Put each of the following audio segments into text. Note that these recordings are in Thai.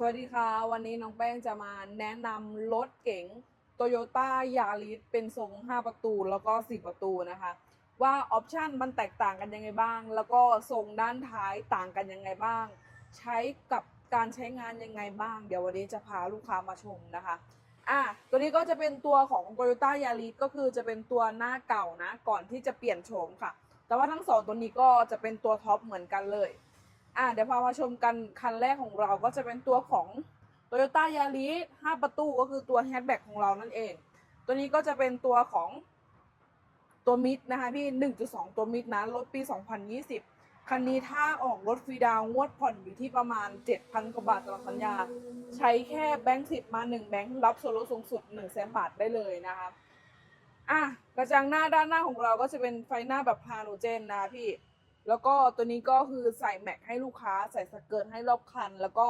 สวัสดีค่ะ วันนี้น้องแป้งจะมาแนะนำรถเก๋ง Toyota Yaris เป็นทรง 5 ประตูแล้วก็4ประตูนะคะ ว่าออปชันมันแตกต่างกันยังไงบ้าง แล้วก็ทรงด้านท้ายต่างกันยังไงบ้าง ใช้กับการใช้งานยังไงบ้าง เดี๋ยววันนี้จะพาลูกค้ามาชมนะคะอะตัวนี้ก็จะเป็นตัวของ Toyota Yaris ก็คือจะเป็นตัวหน้าเก่านะ ก่อนที่จะเปลี่ยนโฉมค่ะ แต่ว่าทั้งสองตัวนี้ก็จะเป็นตัวท็อปเหมือนกันเลย อะเดี๋ยวพามาชมกันคันแรกของเราก็จะเป็นตัวของ Toyota Yaris 5 ประตูก็คือตัวแฮชแบ็กของเรานั่นเอง ตัวนี้ก็จะเป็นตัวของตัวมิดนะคะพี่ 1.2 ตัวมิดนะรถปี 2020 คันนี้ถ้าออกรถฟรีดาวงวดผ่อนอยู่ที่ประมาณ 7,000 กว่าบาทตลอดสัญญา ใช้แค่แบงค์สิบมา 1 แบงค์รับส่วนลดสูงสุด1แสนบาทได้เลยนะคะอะกระจังหน้าด้านหน้าของเราก็จะเป็นไฟหน้าแบบฮาโลเจนนะพี่ แล้วก็ตัวนี้ก็คือใส่แม็กให้ลูกค้า ใส่สเกิร์ตให้รอบคัน แล้วก็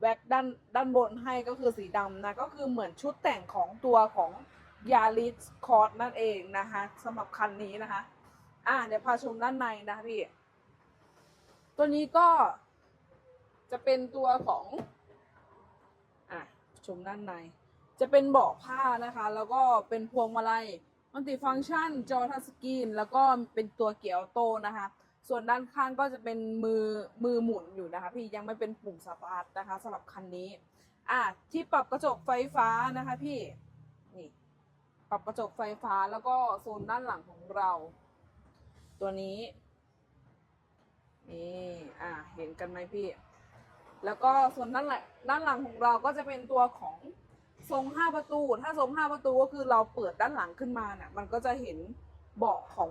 แว็กด้านด้านบนให้ก็คือสีดำนะ ก็คือเหมือนชุดแต่งของตัวของยาริสคอร์ดนั่นเองนะคะสำหรับคันนี้นะคะ อะเดี๋ยวพาชมด้านในนะคะพี่ ตัวนี้ก็จะเป็นตัวของอะชมด้านใน จะเป็นเบาะผ้านะคะ แล้วก็เป็นพวงมาลัยมัลติฟังก์ชันจอทัชสกรีนแล้วก็เป็นตัวเกียร์ออโต้นะคะ ส่วนด้านข้างก็จะเป็นมือมือหมุนอยู่นะคะ พี่ยังไม่เป็นปุ่มสตาร์ทนะคะสำหรับคันนี้ อะที่ปรับกระจกไฟฟ้านะคะพี่นี่ปรับกระจกไฟฟ้าแล้วก็โซนด้านหลังของเรา ตัวนี้นี่อะเห็นกันไหมพี่ แล้วก็ส่วนด้านหลังด้านหลังของเราก็จะเป็นตัวของทรงห้าประตู ถ้าทรงห้าประตูก็คือเราเปิดด้านหลังขึ้นมาเนี่ยมันก็จะเห็นเบาะของ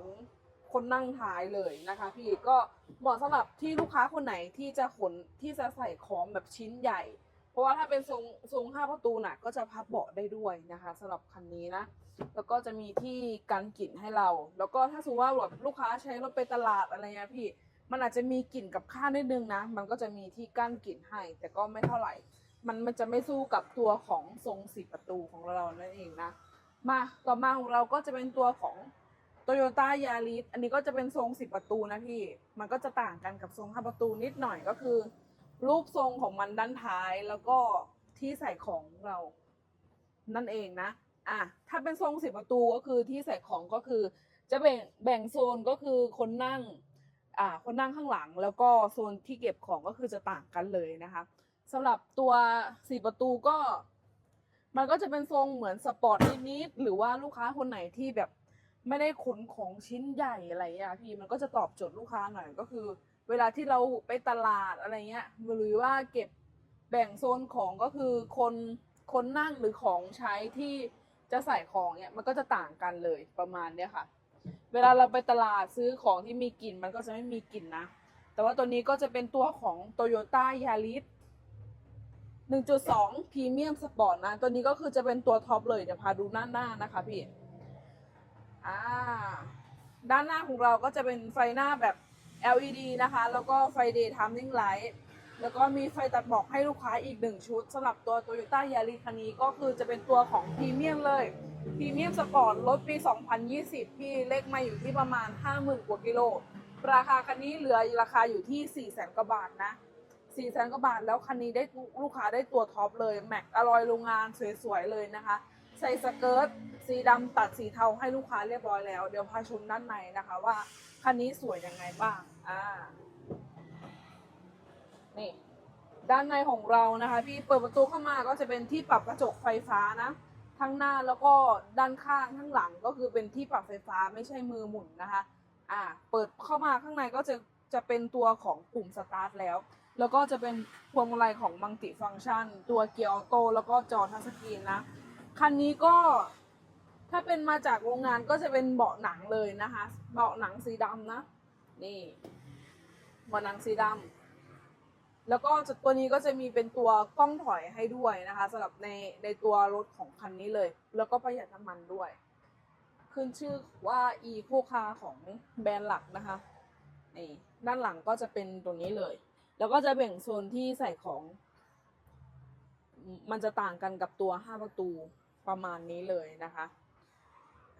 คนนั่งท้ายเลยนะคะ พี่ก็เหมาะสำหรับที่ลูกค้าคนไหนที่จะขนที่จะใส่ของแบบชิ้นใหญ่ เพราะว่าถ้าเป็นทรงทรงห้าประตูน่ะก็จะพับเบาะได้ด้วยนะคะสำหรับคันนี้นะ แล้วก็จะมีที่กันกลิ่นให้เรา แล้วก็ถ้าสมมติว่าแบบลูกค้าใช้รถไปตลาดอะไรเงี้ยพี่ มันอาจจะมีกลิ่นกับข้าวนิดนึงนะ มันก็จะมีที่กั้นกลิ่นให้ แต่ก็ไม่เท่าไหร่ มันมันจะไม่สู้กับตัวของทรงสี่ประตูของเรานั่นเองนะมาต่อมาของเราก็จะเป็นตัวของ Toyota Yaris อันนี้ก็จะเป็นทรงสิบประตูนะพี่ มันก็จะต่างกันกับทรงห้าประตูนิดหน่อยก็คือ รูปทรงของมันด้านท้ายแล้วก็ที่ใส่ของเรานั่นเองนะ อะ ถ้าเป็นทรงสิบประตูก็คือที่ใส่ของก็คือ จะแบ่งแบ่งโซนก็คือคนนั่ง อ่า คนนั่งข้างหลัง แล้วก็โซนที่เก็บของก็คือจะต่างกันเลยนะคะสำหรับตัวสี่ประตูก็ มันก็จะเป็นทรงเหมือนสปอร์ตนิดๆหรือว่าลูกค้าคนไหนที่แบบ ไม่ได้ขนของชิ้นใหญ่อะไรอย่างเงี้ยพี่มันก็จะตอบโจทย์ลูกค้าหน่อยก็คือ เวลาที่เราไปตลาดอะไรเงี้ยหรือว่าเก็บแบ่งโซนของก็คือคนคนนั่งหรือของใช้ที่จะใส่ของเนี่ยมันก็จะต่างกันเลยประมาณเนี้ยค่ะ เวลาเราไปตลาดซื้อของที่มีกลิ่นมันก็จะไม่มีกลิ่นนะ แต่ว่าตัวนี้ก็จะเป็นตัวของ Toyota Yaris 1.2 Premium Sport นะ ตัวนี้ก็คือจะเป็นตัวท็อปเลย เดี๋ยวพาดูหน้าหน้านะคะพี่ อ่าด้านหน้าของเราก็จะเป็นไฟหน้าแบบ LED นะคะ แล้วก็ไฟ Daytime Light แล้วก็มีไฟตัดหมอกให้ลูกค้าอีกหนึ่งชุดสำหรับตัว Toyota Yaris คันนี้ก็คือจะเป็นตัวของพรีเมียมเลยพรีเมียมสปอร์ตรถปี 2020พี่เลขมาอยู่ที่ประมาณ 50,000 กว่ากิโล ราคาคันนี้เหลือราคาอยู่ที่ 400,000กว่าบาทนะ400,000 กว่าบาทแล้วคันนี้ได้ลูกค้าได้ตัวท็อปเลย แม็กอลอยโรงงานสวยๆเลยนะคะ ใส่สเกิร์ตสีดำตัดสีเทาให้ลูกค้าเรียบร้อยแล้ว เดี๋ยวพาชมด้านในนะคะว่าคันนี้สวยยังไงบ้าง อ่า นี่ ด้านในของเรานะคะ พี่เปิดประตูเข้ามาก็จะเป็นที่ปรับกระจกไฟฟ้านะ ทั้งหน้าแล้วก็ด้านข้างทั้งหลังก็คือเป็นที่ปรับไฟฟ้าไม่ใช่มือหมุนนะคะ อ่า เปิดเข้ามาข้างในก็จะจะเป็นตัวของปุ่มสตาร์ทแล้ว แล้วก็จะเป็นพวงมาลัยของมังติฟังก์ชัน ตัวเกียร์ออโต้แล้วก็จอทัชสกรีนนะ คันนี้ก็ถ้าเป็นมาจากโรงงานก็จะเป็นเบาะหนังเลยนะคะ เบาะหนังสีดำนะ นี่เบาะหนังสีดำแล้วก็จตัวนี้ก็จะมีเป็นตัวกล้องถอยให้ด้วยนะคะสำหรับในในตัวรถของคันนี้เลย แล้วก็ประหยัดน้ำมันด้วย ขึ้นชื่อว่า e คู่คาของแบรนด์หลักนะคะนี่ด้านหลังก็จะเป็นตรงนี้เลย แล้วก็จะแบ่งโซนที่ใส่ของ มันจะต่างกันกับตัว 5 ประตู ประมาณนี้เลยนะคะ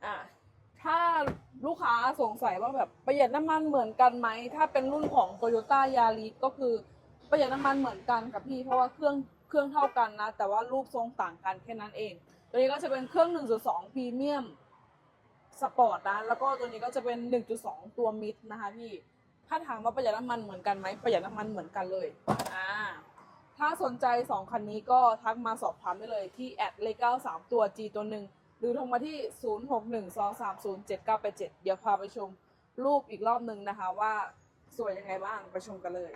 อะถ้าลูกค้าสงสัยว่าแบบประหยัดน้ำมันเหมือนกันไหม ถ้าเป็นรุ่นของ Toyota Yaris ก็คือประหยัดน้ำมันเหมือนกันกับพี่ เพราะว่าเครื่องเครื่องเท่ากันนะ แต่ว่ารูปทรงต่างกันแค่นั้นเอง ตัวนี้ก็จะเป็นเครื่อง 1.2 พรีเมียมสปอร์ตนะ แล้วก็ตัวนี้ก็จะเป็น 1.2 ตัวมิดนะคะพี่ ถ้าถามว่าประหยัดน้ำมันเหมือนกันไหมประหยัดน้ำมันเหมือนกันเลยอ่า ถ้าสนใจ 2 คันนี้ก็ทักมาสอบถามได้เลยที่แอดเลข93ตัว G ตัวหนึ่งหรือโทรมาที่ 0612307987 เดี๋ยวพาไปชมรูปอีกรอบหนึ่งนะคะว่าสวยยังไงบ้างไปชมกันเลย